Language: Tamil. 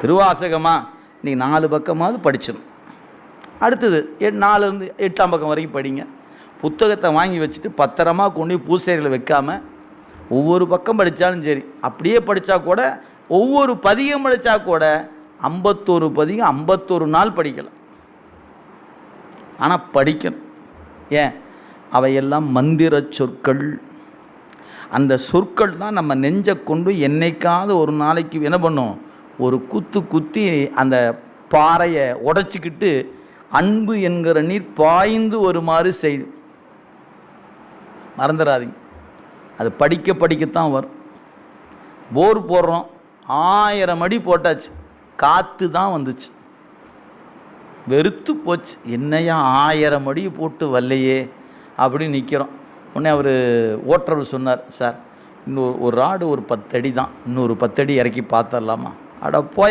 திருவாசகமாக நீங்கள் நாலு பக்கமாவது படிச்சிடும் அடுத்தது எட் நாலுலேருந்து எட்டாம் பக்கம் வரைக்கும் படிங்க. புத்தகத்தை வாங்கி வச்சுட்டு பத்திரமா கொண்டு போய் பூசைகளை வைக்காமல் ஒவ்வொரு பக்கம் படித்தாலும் சரி அப்படியே படித்தா கூட ஒவ்வொரு பதிகம் படித்தா கூட ஐம்பத்தோரு பதிகம் ஐம்பத்தோரு நாள் படிக்கலாம். ஆனால் படிக்கணும். ஏன்? அவையெல்லாம் மந்திர சொற்கள். அந்த சொற்கள் தான் நம்ம நெஞ்சை கொண்டு என்னைக்காவது ஒரு நாளைக்கு என்ன பண்ணும்? ஒரு குத்து குத்தி அந்த பாறையை உடைச்சிக்கிட்டு அன்பு என்கிற நீர் பாய்ந்து வருமாறு செய்து மறந்துடாதீங்க. அது படிக்க படிக்கத்தான் வரும். போர் போடுறோம். ஆயிரம் அடி போட்டாச்சு. காற்று தான் வந்துச்சு. வெறுத்து போச்சு. என்னையா ஆயிரம் அடி போட்டு வரலையே அப்படின்னு நிற்கிறோம் உடனே அவர் ஓட்டுறவர் சொன்னார் சார் இன்னொரு ஒரு ராடு ஒரு பத்தடி தான். இன்னொரு பத்தடி இறக்கி பார்த்துடலாமா? அட போய்